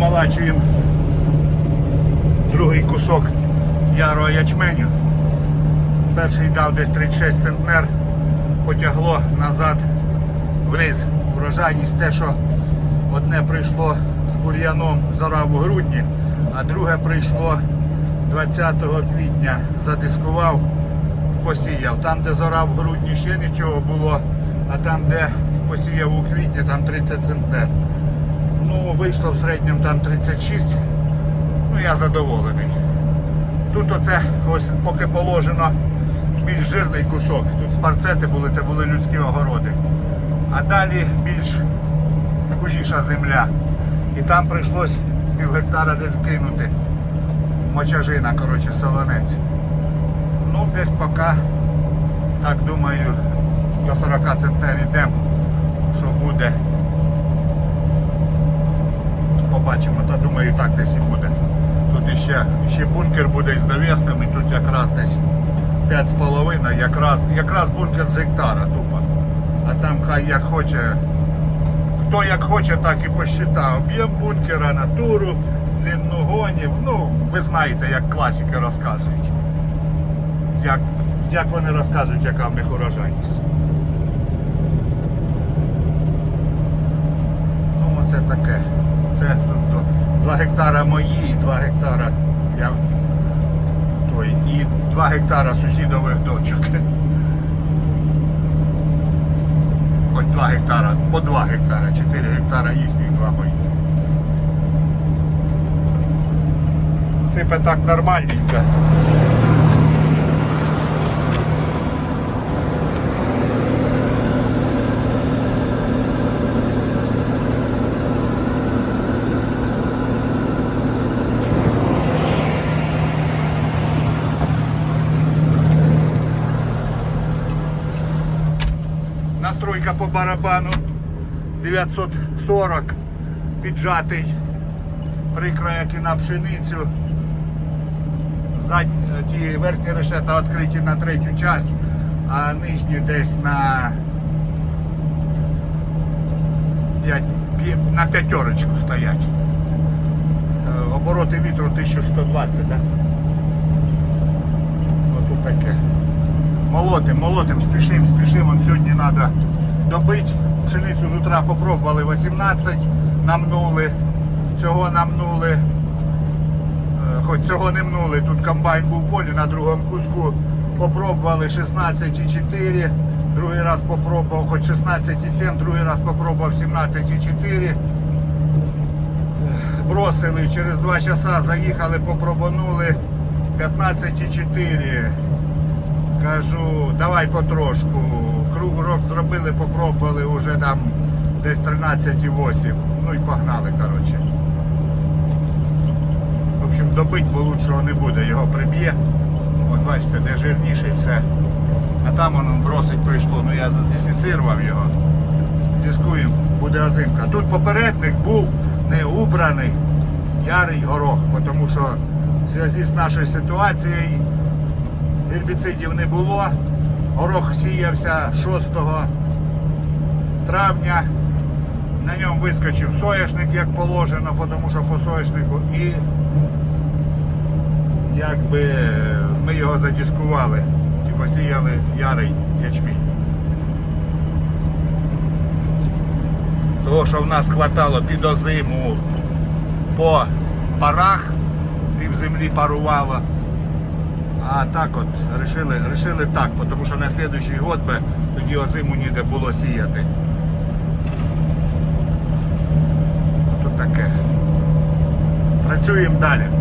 домолачуємо другий кусок ярого ячменю. Перший дав десь 36 центнер, потягло назад вниз. Врожайність те, що одне прийшло з бур'яном зорав у грудні, а друге прийшло 20 квітня, задискував, посіяв. Там, де зорав в грудні, ще нічого було, а там, де посіяв у квітні, там 30 центнер. Ну, вийшло в середньому там 36. Ну, я задоволений. Тут оце ось поки положено більш жирний кусок. Тут спарцети були, це були людські огороди. А далі більш кужіша земля. І там прийшлось пів гектара десь кинути. Мочажина, коротше, солонець. Ну, десь поки, так думаю, до 40 центнер йдемо, що буде. Побачимо, та думаю, так десь і буде. Тут ще, ще бункер буде із дов'язками, тут якраз десь 5,5, якраз, якраз бункер з гектара тупо. А там хай як хоче, хто як хоче, так і посчитав. Об'єм бункера, натуру, длину гонів. Ну, ви знаєте, як класики розказують. Як, як вони розказують, яка в них урожайність. Ну, оце таке. Це тут 2 гектара мої, 2 гектара я той, і 2 гектара сусідових дочок. Хоч 2 гектара, по 2 гектара, 4 гектара їхніх, 2 мої. Сипе так нормальненько. Настройка по барабану 940 піджатий прикрояки на пшеницю. Ті верхні решета відкриті на третю часть, а нижні десь на п'ять- п'є- на п'ятерочку стоять. Е, Обороти вітру 1120, да? Ото таке. Молотим, молотим, спішим, спішим. От сьогодні треба добити. Пшеницю з утра попробували 18, намнули. Цього намнули. Е, Хоч цього не мнули. Тут комбайн був в полі на другому куску. Попробували 16,4. Другий раз попробував, хоч 16,7, другий раз попробував 17,4. Бросили через 2 часа, заїхали, попробанули 15,4. Кажу, давай потрошку. Круг рок зробили, попробували вже там десь 13,8. Ну і погнали, коротше. В общем, добить бо лучшого не буде, його приб'є. От бачите, де жирніше все. А там воно бросить прийшло, ну я задесицирував його. Здискуємо, буде озимка. Тут попередник був не убраний ярий горох, тому що в зв'язку з нашою ситуацією гербіцидів не було. Горох сіявся 6 травня. На ньому вискочив соняшник, як положено, тому що по соняшнику і якби ми його задіскували і посіяли ярий ячмінь. Того, що в нас хватало під озиму по парах, пів землі парувало. А так от решили, решили так, тому що на слідуючий год би тоді озиму ніде було сіяти. Тут таке. Працюємо далі.